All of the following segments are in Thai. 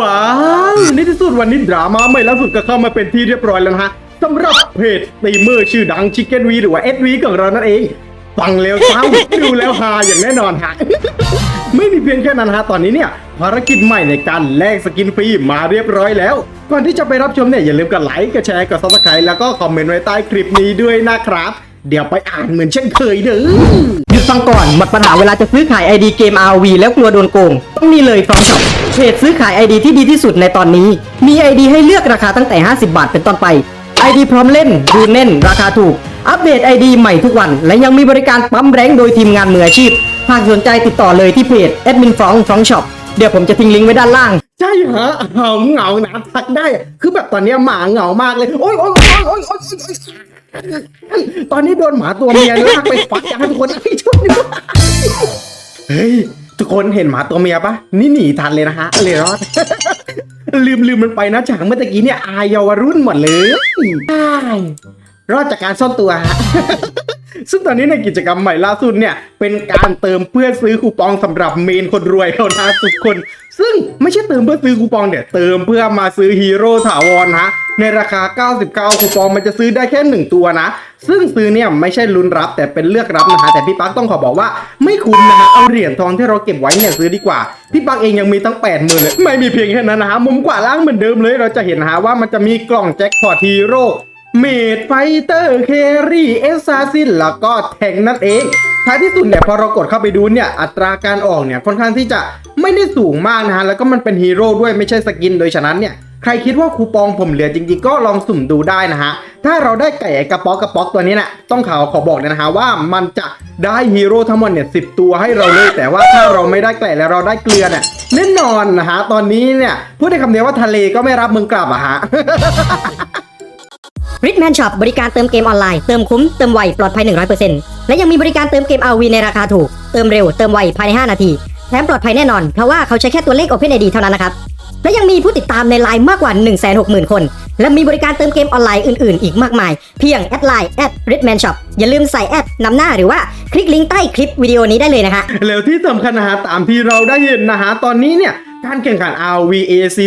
ว้าวในที่สุดวันนี้ดราม่าใหม่ล่าสุดก็เข้ามาเป็นที่เรียบร้อยแล้วนะฮะสำหรับเพจตีมเมอร์ชื่อดังชิคเก้นวีหรือว่าเอสวีของเรานั่นเองฟังแล้วเศร้าดูแล้วฮาอย่างแน่นอนฮะไม่มีเพียงแค่นั้นฮะตอนนี้เนี่ยภารกิจใหม่ในการแลกสกินฟรีมาเรียบร้อยแล้ว ก่อนที่จะไปรับชมเนี่ยอย่าลืมกดไลค์กดแชร์กดซับสไครต์แล้วก็คอมเมนต์ไว้ใต้คลิปนี้ด้วยนะครับ เดี๋ยวไปอ่านเหมือนเช่นเคยเด้อหยุดฟังก่อนหมดปัญหาเวลาจะซื้อขาย ID เกม RV แล้วกลัวโดนโกง ต้องนี่เลยฟรองช็อป เพจซื้อขาย ID ที่ดีที่สุดในตอนนี้ มี ID ให้เลือกราคาตั้งแต่ 50 บาทเป็นต้นไป ID พร้อมเล่นดูแน่น ราคาถูก อัปเดต ID ใหม่ทุกวัน และยังมีบริการปั๊มแรงโดยทีมงานมืออาชีพ หากสนใจติดต่อเลยที่เพจ Admin f r o n g f r o n g Shop เดี๋ยวผมจะทิ้งลิงก์ไว้ด้านล่าง ใช่ฮะเหงาเหงานะทักได้ คือแบบตอนเนี้ยหมาเหงามากเลย โอ๊ยโอ๊ยโอ๊ยโอ๊ยโอ๊ยโอ๊ยตอนนี้โดนหมาตัวเมียลากไปฟัดอยากให้ทุกคนให้ช่วยด้วยเฮ้ย ทุกคนเห็นหมาตัวเมียปะนี่หนีทันเลยนะฮะเลยรอดลืมลืมมันไปนะจากเมื่อกี้เนี่ยอายเยาวรุ่นหมดเลยใช่รอดจากการซ่อนตัวฮะ ซึ่งตอนนี้ในกิจกรรมใหม่ล่าสุดเนี่ย เป็นการเติมเพื่อซื้อคูปองสำหรับเมนคนรวยเท่านั้นทุกคน ซึ่งไม่ใช่เติมเพื่อซื้อคูปองเนี่ยเติมเพื่อมาซื้อฮีโร่ถาวรฮะในราคา 99 คูปองมันจะซื้อได้แค่ 1 ตัวนะ ซึ่งซื้อเนี่ยไม่ใช่ลุ้นรับแต่เป็นเลือกรับนะฮะแต่พี่ปั๊กต้องขอบอกว่าไม่คุ้มนะฮะเอาเหรียญทองที่เราเก็บไว้เนี่ยซื้อดีกว่า พี่ปั๊กเองยังมีตั้ง 8 0,000เลยไม่มีเพียงแค่นั้นนะฮะมุมขวาล่างเหมือนเดิมเลย เราจะเห็นนะฮะว่ามันจะมีกล่องแจ็คพอตฮีโร่ เมดไฟเตอร์เครี่เอสซาซินแล้วก็แทงนั่นเอง ท้ายที่สุดเนี่ยพอเรากดเข้าไปดูเนี่ย อัตราการออกเนี่ยค่อนข้างที่จะไม่ได้สูงมากนะฮะ แล้วก็มันเป็นฮีโร่ด้วยไม่ใช่สกินโดยฉะนั้นเนี่ย ใครคิดว่าคูปองผมเหลือจริงๆ ก็ลองสุ่มดูได้นะฮะ ถ้าเราได้ไก่กระป๋อกกระป๋อกตัวนี้นะต้องขอขอบอกเลยนะฮะว่ามันจะได้ฮีโร่ทั้งหมดเนี่ยสิตัวให้เราเลย แต่ว่าถ้าเราไม่ได้ไก่แล้วเราได้เกลือเนี่ยแน่นอนนะฮะตอนนี้เนี่ยพูดได้คำเดียวว่าทะเลก็ไม่รับมึงกลับอะฮะ ริ d แมนช็อปบริการเติมเกมออนไลน์ เติมคุ้ม เติมไว ปลอดภัย 100%และยังมีบริการเติมเกม RV ในราคาถูก เติมเร็ว เติมไว ภายใน 5 นาที แถมปลอดภัยแน่นอน เพราะว่าเขาใช้แค่ตัวเลข OpenID เท่านั้นนะครับ และยังมีผู้ติดตามในไลน์มากกว่า 160,000 คน และมีบริการเติมเกมออนไลน์อื่น ๆ อีกมากมาย เพียงแอดไลน์แอด r i d m a n Shop อย่าลืมใส่แอดนำหน้าหรือว่าคลิกลิงก์ใต้คลิปวิดีโอนี้ได้เลยนะฮะแล้วที่สำคัญนะฮะตามที่เราได้เห็นนะฮะตอนนี้เนี่ย การแข่งขัน RVAC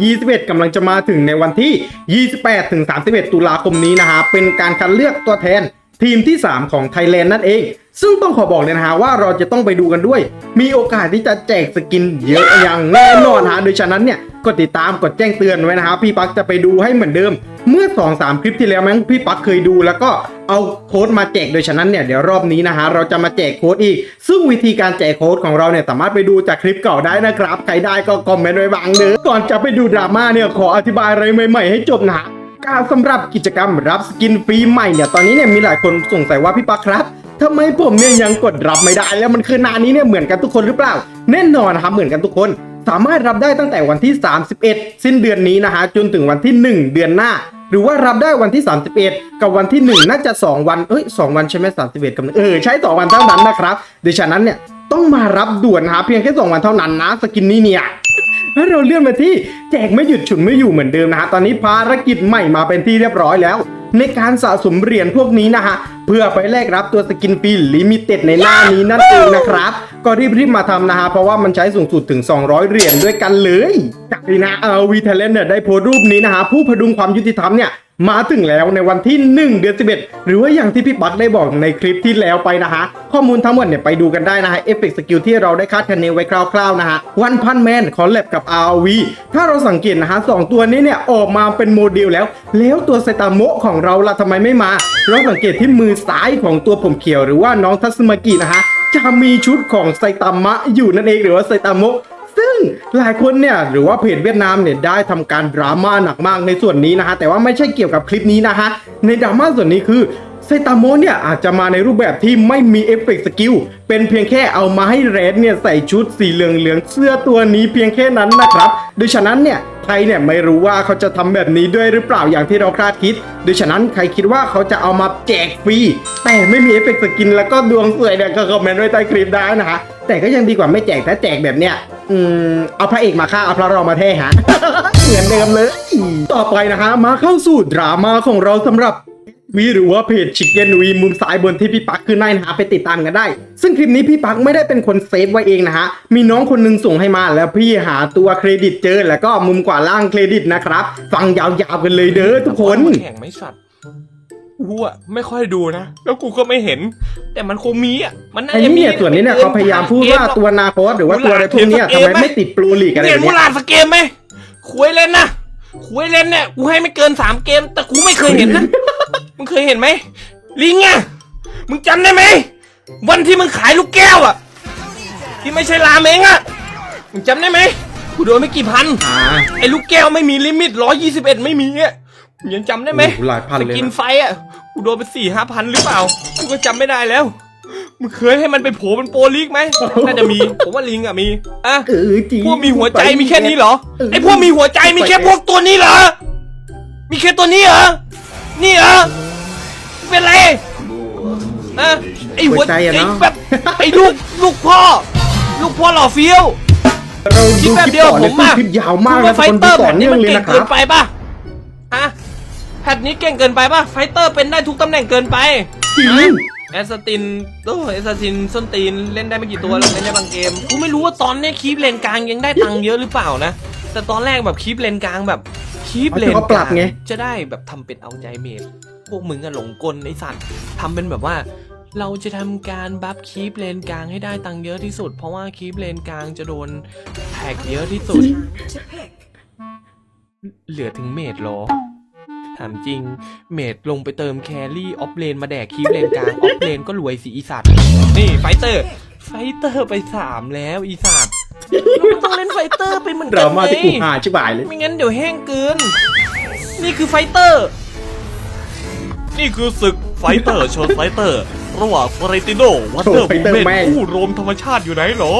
2021 กำลังจะมาถึงในวันที่ 28 ถึง 31 ตุลาคมนี้นะฮะ เป็นการคัดเลือกตัวแทนทีมที่ 3 ของไทยแลนด์นั่นเอง ซึ่งต้องขอบอกเลยนะฮะว่าเราจะต้องไปดูกันด้วย มีโอกาสที่จะแจกสกินเยอะอย่างแน่นอนฮะ โดยฉะนั้นเนี่ย กดติดตามกดแจ้งเตือนไว้นะฮะพี่ปักจะไปดูให้เหมือนเดิม เมื่อ 2-3 คลิปที่แล้วมั้งพี่ปักเคยดูแล้วก็เอาโค้ดมาแจกโดยฉะนั้นเนี่ยเดี๋ยวรอบนี้นะฮะเราจะมาแจกโค้ดอีก ซึ่งวิธีการแจกโค้ดของเราเนี่ยสามารถไปดูจากคลิปเก่าได้นะครับ ใครได้ก็คอมเมนต์ไว้บ้างเด้อก่อนจะไปดูดราม่าเนี่ยขออธิบายอะไรใหม่ๆให้จบนะการสำหรับกิจกรรมรับสกินฟรีใหม่เนี่ยตอนนี้เนี่ยมีหลายคนสงสัยว่าพี่ปักครับทำไมผมเนี่ยยังกดรับไม่ได้ แล้วมันคือนานนี้เนี่ยเหมือนกันทุกคนหรือเปล่า แน่นอนนะครับเหมือนกันทุกคน สามารถรับได้ตั้งแต่วันที่ 31 สิ้นเดือนนี้นะฮะจนถึงวันที่ 1 เดือนหน้า หรือว่ารับได้วันที่ 31 กับวันที่ 1 น่าจะ 2 วันเอ้ย2วันใช่ไหม31 กับเออใช้ 2 วันเท่านั้นนะครับดยฉะนั้นเนี่ยต้องมารับด่วนนะฮะเพียงแค่ 2 วันเท่านั้นนะสกินนี้เนี่ยให้เราเลื่อนมาที่แจกไม่หยุดฉุนไม่อยู่เหมือนเดิมนะฮะตอนนี้ภารกิจใหม่มาเป็นที่เรียบร้อยแล้ว ในการสะสมเหรียญพวกนี้นะฮะเพื่อไปแลกรับตัวสกินฟรีลิมิเต็ดในหน้านี้นั่นเองนะครับ ก็รีบๆมาทำนะฮะเพราะว่ามันใช้สูงสุดถึง 200 เหรียญด้วยกันเลยจากนี้นะเออวีเทเลนเนี่ยได้โพสต์รูปนี้นะฮะผู้พดุงความยุติธรรมเนี่ยมาถึงแล้วในวันที่ 1 เดือน 11 หรือว่าอย่างที่พี่ปักได้บอกในคลิปที่แล้วไปนะฮะ ข้อมูลทั้งหมดเนี่ยไปดูกันได้นะฮะเอฟเฟกต์สกิลที่เราได้คาดคะเนไว้คร่าวๆนะฮะวันพันแมนคอลแลบกับ RV ถ้าเราสังเกตนะฮะสองตัวนี้เนี่ยออกมาเป็นโมเดลแล้ว แล้วตัวไซตามะของเราล่ะทำไมไม่มา เราสังเกตที่มือซ้ายของตัวผมเขียวหรือว่าน้องทัศมากินะฮะจะมีชุดของไซตามะอยู่นั่นเองหรือว่าไซตามะซึ่งหลายคนเนี่ยหรือว่าเพจเวียดนามเนี่ยได้ทำการดราม่าหนักมากในส่วนนี้นะฮะแต่ว่าไม่ใช่เกี่ยวกับคลิปนี้นะฮะในดราม่าส่วนนี้คือ ไซตามะเนี่ยอาจจะมาในรูปแบบที่ไม่มีเอฟเฟกต์สกิลเป็นเพียงแค่เอามาให้เรดเนี่ยใส่ชุดสีเหลืองเหลืองๆเสื้อตัวนี้เพียงแค่นั้นนะครับโดยฉะนั้นเนี่ยไทยเนี่ยไม่รู้ว่าเขาจะทำแบบนี้ด้วยหรือเปล่าอย่างที่เราคาดคิดโดยฉะนั้นใครคิดว่าเขาจะเอามาแจกฟรีแต่ไม่มีเอฟเฟกต์สกินแล้วก็ดวงสวยเนี่ยก็คอมเมนต์ไว้ใต้คลิปได้นะฮะแต่ก็ยังดีกว่าไม่แจกถ้าแจกแบบเนี้ยอืมเอาพระเอกมาฆ่าเอาพระรองมาเท่ฮะเหมือนเดิมเลย ต่อไปนะฮะมาเข้าสู่ดราม่าของเราสำหรับ วีหรือว่าเพจชิคเก้นวีมุมซ้ายบนที่พี่ปักขึ้นให้นะฮะไปติดตามกันได้ ซึ่งคลิปนี้พี่ปักไม่ได้เป็นคนเซฟไว้เองนะฮะมีน้องคนหนึงส่งให้มาแล้วพี่หาตัวเครดิตเจอ แล้วก็มุมขวาล่างเครดิตนะครับฟังยาวๆกันเลยเด้อทุกคนมัแข่งไหม่สัตว์กูอะไม่ค่อยดูนะ แล้วกูก็ไม่เห็น แต่มันคงมีอะมันน่าไอ้จะนี่มี เนี่ยส่วนนี้เนี่ยเขาพยายามพูดว่าตัวนาคอสหรือว่าตัวอะไรพวกเนี้ยทำไมไม่ติดโปรลีกอะไรเห็แบนบมูเนี้ยลาดสกเกมไหมคุยเล่นนะคุยเล่นเนี่ยกูให้ไม่เกินสามเกม แต่กูไม่เคยเห็นนะ มึงเคยเห็นไหมลิงอะมึงจำได้ไหมวันที่มึงขายลูกแก้วอะที่ไม่ใช่รามเองอะมึงจำได้ไหมกูโดนไม่กี่พันอ่าไอ้ลูกแก้วไม่มีลิมิตร้อยยี่สิบเอ็ดไม่มีอะมึงยังจำได้ไหมโอ้โหหลายพันเลยนะสกินไฟอะกูโดนไปสี่ห้าพันหรือเปล่ากูก็จำไม่ได้แล้วมึงเคยให้มันไปโผล่เป็นโปรลีกไหมน่าจะมี ผมว่าลิงอะมีอะเออจริงพวกมีหัวใจมีแค่นี้เหรอไอ้พวกมีหัวใจมีแค่พวกตัวนี้เหรอมีแค่ตัวนี้เหรอนี่เหรอ เป็นไรอะไอ้หัวใจไอ้แบบไอ้ลูกลูกพ่อ ลูกพ่อหล่อเฟี้ยวเราคลิดูปคแบบลิปเดียวต่อผเนี่ยมอะคลิปยาวมากคุณนะว่าไฟคนเตดูอร์ต่แพอทนี้เนื่องมันเลยเก่งนะคเกิรันบไปป่ะฮะแพทนี้เก่งเกินไปป่ะไฟเตอร์เป็นได้ทุกตำแหน่งเกินไปจริงแอสตินโอ้แอสตินส้นตีนเล่นได้ไม่กี่ตัวเล่นได้บางเกมกูไม่รู้ว่าตอนเนี้ยคีปเลนกลางยังได้ตังค์เยอะหรือเปล่านะ แต่ตอนแรกแบบคีปเลนกลางแบบคีปเลนเขากปรัลาบงไงจะได้แบบทำเป็นเอาใจเมดพ วกมึงอะหลงกลไอสัตว์ทำเป็นแบบว่า เราจะทำการบัฟคีปเลนกลางให้ได้ตังค์เยอะที่สุด เพราะว่าคีปเลนกลางจะโดนแท็กเยอะที่สุด เหลือถึงเมดเหรอ ถามจริง เมดลงไปเติมแครี่ออฟเลนมาแดกคีปเลนกลาง ออฟเลนก็รวยสิอีสัตว์นี่ไฟเตอร์ ไฟเตอร์ไปสามแล้วอีสัตว์เราต้องเล่นไฟเตอร์ไปเหมือนดกัรานม่าไงที่กูหาชิบหายเลย ไม่งั้นเดี๋ยวแห้งเกิน นี่คือไฟเตอร์ นี่คือศึกไฟเตอร์ชนไฟเตอร์ ระหว่างฟรติโนวัตเตอร์โอ้บูไฟเตอร์เมนแม่งผู้โรมธรรมชาติอยู่ไหนเหรอ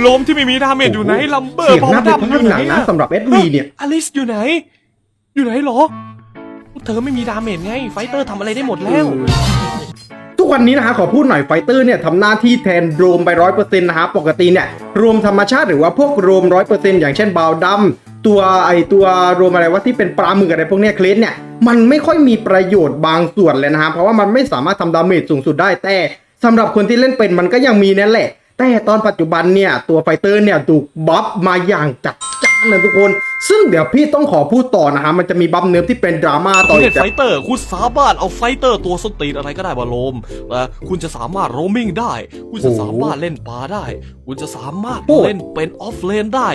โรมที่ไม่มีดาเมจอยู่ไหนลัมเบอร์เสียงบอลน่าเป็นดำอภาพยู่หไหนนังนะอะสำหรับเอสวีเนี่ยอลิสอยู่ไหน อยู่ไหนเหรอ เธอไม่มีดาเมจไง ไฟเตอร์ทำอะไรได้หมดแล้ว ทุกวันนี้นะฮะขอพูดหน่อยไฟเตอร์เนี่ยทำหน้าที่แทนโรมไปร้อยเปอร์เซ็นต์นะฮะปกติเนี่ยโรมธรรมชาติหรือว่าพวกโรมร้อยเปอร์เซ็นต์อย่างเช่นบาวดัม ตัวไอตัวโรมอะไรว่าที่เป็นปลาหมึกอะไรพวกเนี้ยเคลสเนี่ยมันไม่ค่อยมีประโยชน์บางส่วนเลยนะฮะเพราะว่ามันไม่สามารถทำดาเมจสูงสุดได้แต่สำหรับคนที่เล่นเป็นมันก็ยังมีนั่นแหละ แต่ตอนปัจจุบันเนี่ยตัวไฟเตอร์เนี่ยถูกบัฟมาอย่างจัดจ้านเลยทุกคน ซึ่งเดี๋ยวพี่ต้องขอพูดต่อนะฮะมันจะมีบัฟเนิร์ฟที่เป็นดราม่าต่อคุณอีเล่กนไฟเตอร์คุณสามารถเอาไฟเตอร์ตัวสนตีนอะไรก็ได้มาโรมและคุณจะสามารถโรมมิ่งได้ คุณจะสามารถเล่นปลาได้ คุณจะสามารถโอ้เล่นเป็นออฟเลนได้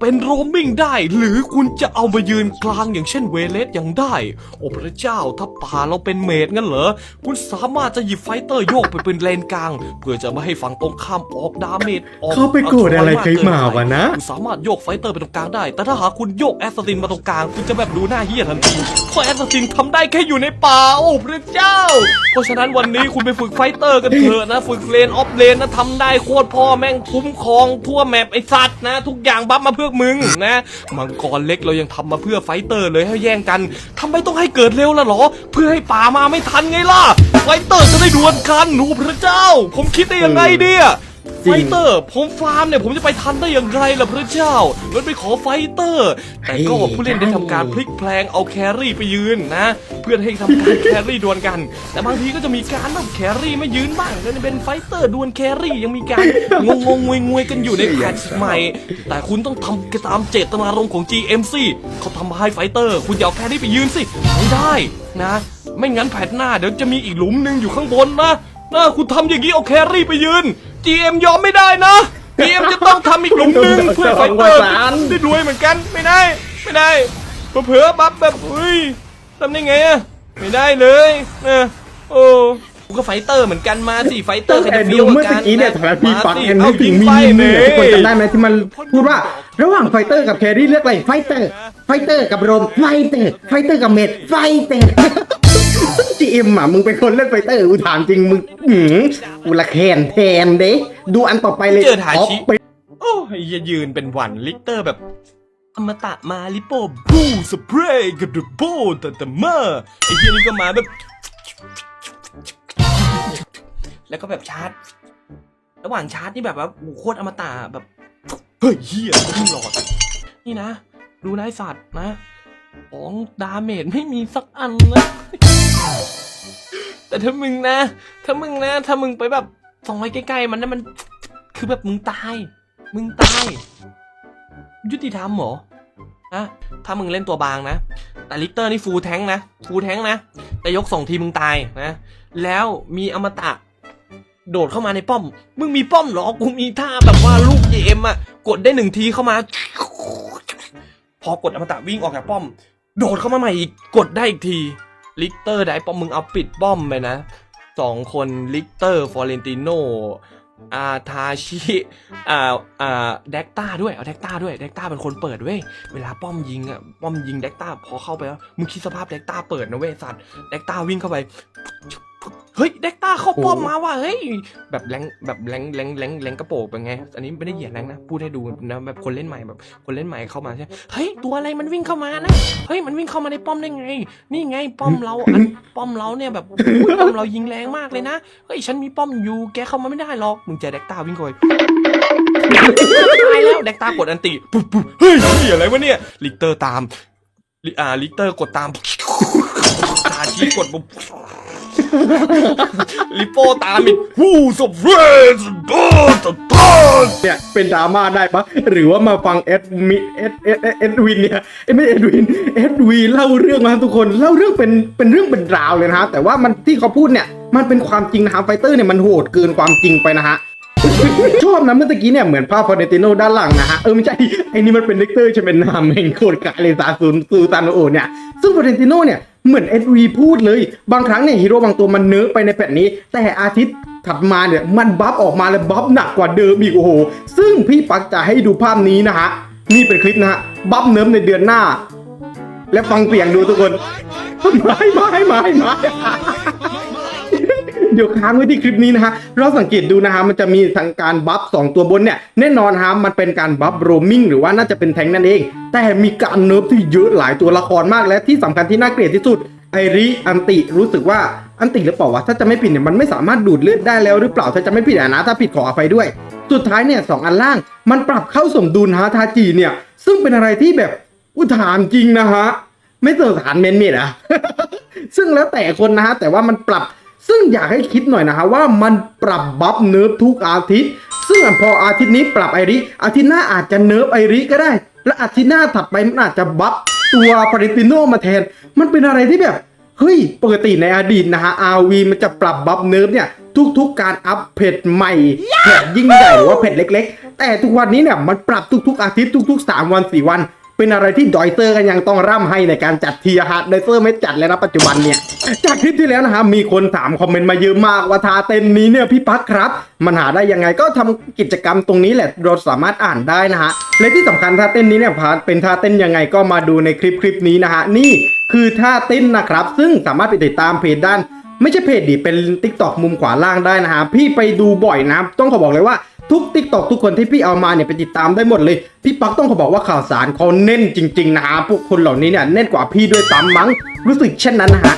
เป็นโรมมิ่งได้ หรือคุณจะเอามายืนกลางอย่างเช่นเวเลสยังได้ โอ้พระเจ้าถ้าป่าเราเป็นเมดงั้นเหรอ คุณสามารถจะหยิบไฟเตอร์โยกไปเป็นเลนกลาง เพื่อจะไม่ให้ฝั่งตรงข้ามออกดาเมจออกเขาไปโกรธอะไรใครมาวะนะ คุณสามารถโยกไฟเตอร์ไปตรงกลางได้ แต่ถ้าหากคุณโยกแอสซัสซินมาตรงกลาง คุณจะแบบดูหน้าเฮี้ยทันที เพราแอสซัสซินทำได้แค่อยู่ในป่า โอ้พระเจ้า เพราะฉะนั้นวันนี้คุณไปฝึกไฟเตอร์กันเถอะนะ ฝึกเลนออฟเลนนะทำได้โคตรพ่อแม่งคุ้มครองทั่วแมปไอสัตว์นะ ทุกอย่างบัฟมาเพื่อมึงนะมังกรเล็กเรายังทำมาเพื่อไฟเตอร์เลยให้แย่งกันทำไมต้องให้เกิดเร็วล่ะหรอ เพื่อให้ป่ามาไม่ทันไงล่ะไฟเตอร์จะได้ดวลกันโอ้พระเจ้า ผมคิดได้ยังไงเนี่ย จริไฟง เตอร์ ผมฟาร์มเนี่ย ผมจะไปทันได้อย่างไรล่ะพระเจ้า มันไปขอไฟเตอร์ แต่ก็เฮ้ย ผู้เล่นได้ทำการพลิกแพลงเอาแครี่ไปยืนนะ เพื่อให้ทำการ แครี่ดวลกัน แต่บางทีก็จะมีการแบบแครี่ไม่ยืนบ้างก็จะเป็นไฟเตอร์ดวลแครี่ยังมีการ งงงงวยงวยๆกันอยู่ในแพทช์ใหม่ แต่คุณต้องทำตามเจตนารมณ์ของ GMC เขาทำมาให้ไฟเตอร์ คุณอย่าเอาแครี่ไปยืนสิไม่ได้นะ ไม่งั้นแพทหน้าเดี๋ยวจะมีอีกหลุมหนึ่งอยู่ข้างบนนะนะคุณทำอย่างนี้เอาแครี่ไปยืน GM ยอมไม่ได้นะ GM จะต้องทำอีกหลุมหนึ่งเพื่อไฟเตอร์ได้รวยเหมือนกันไม่ได้ ไม่ได้เผลอๆบัฟแบบเฮ้ยทำได้ไงอะไม่ได้เลยนะโอ้กูก็ไฟเตอร์เหมือนกันมาสิไฟเตอร์ใครแต่จะดูเฟี้ยวกเมื่อว่ากันกี้เนี่ยทำไมพี่ปักสิแอนนึกถึงมีเอามียิมงเนี่ยไปทุกคนเลยจำได้ไหมที่มันพูดว่าระหว่างไฟเตอร์กับแครี่เลือกอะไรไฟเตอร์ไฟเตอร์กับโรมไฟเตอร์ไฟเตอร์กับเมดไฟเตอร์ จีเอ็มอะมึงเป็นคนเล่นไฟเตอร์กูถามจริงมึงหืมกูละแคนแทนเด้ดูอันต่อไปเลยเจอทาชิท็อปไปโอ้ยอย่ายืนเป็นหวันลิกเตอร์แบบ อมตะมาลิโปบูสเปรย์กับดูโบแต่แต่เมอร์ไอ้เฮียนี่ก็มาแบบ แล้วก็แบบชาร์จ ระหว่างชาร์จนี่แบบว่าโอ้โหโคตรอมตะแบบเฮ้ยเฮียขึ้นหลอด นี่นะ ดูนายสัตว์นะ ของดาเมจไม่มีสักอันนะแต่ ถ้ามึงนะ ถ้ามึงนะ ถ้ามึงไปแบบส่องไว้ใกล้ๆมันนะมัน คือแบบมึงตาย มึงตาย ยุติธรรมเหรอฮะถ้ามึงเล่นตัวบางนะ แต่ลิกเตอร์นี่ฟูลแทงนะฟูลแทงนะ แต่ยกส่งทีมึงตายนะ แล้วมีอมตะ โดดเข้ามาในป้อม มึงมีป้อมเหรอ กูมีท่าแบบว่าลูกเอ็มอะกดได้หนึ่งทีเข้ามา พอกดอมตะวิ่งออกจากป้อม โดดเข้ามาใหม่อีก กดได้อีกที ลิกเตอร์ได้ป้อมมึงเอาปิดป้อมไปนะสองคนลิกเตอร์ฟอเรนติโนอาทาชิอ่าอ่าเด็กต้าด้วยเอาเด็กต้าด้วยเด็กต้าเป็นคนเปิดเว้ยเวลาป้อมยิงอะป้อมยิงเด็กต้าพอเข้าไปแล้วมึงคิดสภาพเด็กต้าเปิดนะเว้ยสัตว์เด็กต้าวิ่งเข้าไป เฮ้ยเด็กต้าเข้าป้อมมาว่ะเฮ้ยแบบแรงแบบแรงแรงแรงแรงกระโปรงเป็นไง อันนี้ไม่ได้เหยียดแรงนะพูดให้ดูนะแบบคนเล่นใหม่แบบคนเล่นใหม่เข้ามาใช่ไหมเฮ้ยตัวอะไรมันวิ่งเข้ามานะเฮ้ยมันวิ่งเข้ามาในป้อมได้ไง นี่ไงป้อมเราอันป้อมเราเนี่ยแบบอุ๊ยป้อมเรายิงแรงมากเลยนะเฮ้ยฉันมีป้อมอยู่แกเข้ามาไม่ได้หรอกมึงเจอเด็กต้าวิ่งเข้าไปตายแล้วเด็กตากดอันติปุ๊บปุ๊บเฮ้ยนี่อะไรวะเนี่ยลิกเตอร์ตามลิอ่าลิกเตอร์กดตามตาชี้กดปุ๊บ ลิโป้ตามอีกฮู้สเฟรส์บอสบอสเนี่ยเป็นดราม่าได้ปะหรือว่ามาฟังเอ็ดมิเอ็ดเอ็ดเอ็ดเอ็ดวินเนี่ยเอ้ยไม่เอ็ดวินเอ็ดวีเล่าเรื่องมาทุกคนเล่าเรื่องเป็นเป็นเรื่องเป็นราวเลยนะฮะแต่ว่ามันที่เขาพูดเนี่ยมันเป็นความจริงนะฮะไฟเตอร์เนี่ยมันโหดเกินความจริงไปนะฮะ ชอบนะเมื่อตะกี้เนี่ยเหมือนภาพฟอร์เนติโนด้านหลังนะฮะ เออไม่ใช่ไอ้นี่มันเป็นเลกเตอร์ใช่เป็นนามแห่งโคดกาเลซาซูนซูตานโอเนี่ย ซึ่งฟอร์เนติโนเนี่ยเหมือนเอ็ดวีพูดเลย บางครั้งเนี่ยฮีโร่บางตัวมันเนิร์ฟไปในแผ่นนี้ แต่อาทิตย์ถัดมาเนี่ยมันบัฟออกมาแล้วบัฟหนักกว่าเดิมอีกโอ้โห ซึ่งพี่ปักจะให้ดูภาพนี้นะฮะ นี่เป็นคลิปนะฮะบัฟเนิร์ฟในเดือนหน้า และฟังเสียงดูทุกคนไม่ไม่ไม่ไม่ เดี๋ยวค้างไว้ที่คลิปนี้นะฮะเราสังเกตดูนะฮะมันจะมีทางการบัฟสองตัวบนเนี่ยแน่นอนฮะมันเป็นการบัฟโรมิงหรือว่าน่าจะเป็นแทงนั่นเอง แต่มีการเนิร์ฟที่เยอะหลายตัวละครมากและที่สำคัญที่น่าเกลียดที่สุดไอริอันติรู้สึกว่าอันติหรือเปล่าวะถ้าจะไม่ผิดเนี่ยมันไม่สามารถดูดเลือดได้แล้วหรือเปล่าถ้าจะไม่ผิดนะถ้าผิดขออภัยด้วย สุดท้ายเนี่ยสองอันล่างมันปรับเข้าสมดุลฮะทาจีเนี่ย ซึ่งเป็นอะไรที่แบบอุทานจริงนะฮะไม่สงสารเมนเมดอะซึ่งแล้วแต่คนนะฮะแต่ว่ามันปรับ ซึ่งอยากให้คิดหน่อยนะฮะว่ามันปรับบัฟเนิร์ฟทุกอาทิตย์ ซึ่งพออาทิตย์นี้ปรับไอริ อาทิตย์หน้าอาจจะเนิร์ฟไอริก็ได้ และอาทิตย์หน้าถัดไปมันอาจจะบัฟตัวฟาริติโนมาแทน มันเป็นอะไรที่แบบเฮ้ยปกติในอดีตนะฮะ RV มันจะปรับบัฟเนิร์ฟเนี่ย ทุกๆการอัพเพจใหม่เพจยิ่งใหญ่หรือว่าเพจเล็ก ๆ แต่ทุกวันนี้เนี่ยมันปรับทุกๆอาทิตย์ทุก ๆ 3 วัน 4 วัน เป็นอะไรที่ดอยเตอร์กันยังต้องร่ำให้ในการจัดเทียร์ฮะดอยเตอร์ไม่จัดแล้วนะปัจจุบันเนี่ยจากคลิปที่แล้วนะฮะมีคนถามคอมเมนต์มาเยอะมากว่าทาเต้นนี้เนี่ยพี่ปักครับ มันหาได้ยังไงก็ทำกิจกรรมตรงนี้แหละเราสามารถอ่านได้นะฮะและที่สำคัญท่าเต้นนี้เนี่ยพาเป็นท่าเต้นยังไงก็มาดูในคลิปคลิปนี้นะฮะนี่คือท่าเต้นนะครับ ซึ่งสามารถไปติดตามเพจด้าน ไม่ใช่เพจดิเป็น t ิ k t o k มุมขวาล่างได้นะฮะพี่ไปดูบ่อยนะต้องขอบอกเลยว่า ทุก t ิ k t o k ทุกคนที่พี่เอามาเนี่ยไปติดตามได้หมดเลย พี่ปักต้องขอบอกว่าข่าวสารเขาเน้นจริง ๆ นะฮะพวกคนเหล่านี้เนี่ยเน้นกว่าพี่ด้วยซ้ำมั้งรู้สึกเช่นนั้นนะฮะ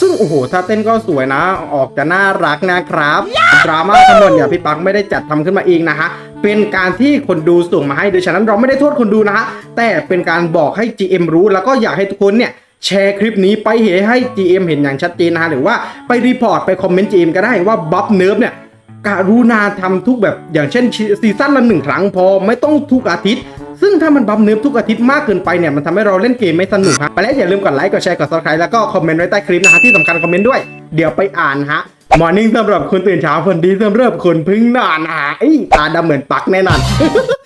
ซึ่งโอ้โหถ้าเต้นก็สวยนะ ออกจะน่ารักนะครับดราม่าทั้งหมดเนี่ยพี่ปักไม่ได้จัดทำขึ้นมาเองนะฮะเป็นการที่คนดูส่งมาให้โดยฉะนั้นเราไม่ได้โทษคนดูนะฮะแต่เป็นการบอกให้ GM รู้ แล้วก็อยากให้ทุกคนเนี่ยแชร์คลิปนี้ไปเหให้ GM เห็นอย่างชัดเจนนะฮะหรือว่าไปรีพอร์ตไปคอมเมนต์ GM ก็ได้ว่าบัฟเนิร์ฟเนี่ย การุณาทำทุกแบบอย่างเช่นซีซั่นละหนึ่งครั้งพอไม่ต้องทุกอาทิตย์ ซึ่งถ้ามันบัมเนื้อทุกอาทิตย์มากเกินไปเนี่ยมันทำให้เราเล่นเกมไม่สนุกฮะไปแล้วอย่าลืมกดไลค์กดแชร์กด subscribe แล้วก็คอมเมนต์ไว้ใต้คลิปนะฮะที่สำคัญคอมเมนต์ด้วยเดี๋ยวไปอ่านฮะมอร์นิ่งสำหรับคนตื่นเช้าคนดีสำหรับคนพึ่งนอนฮะไอ้ตาดำเหมือนปักแน่นอน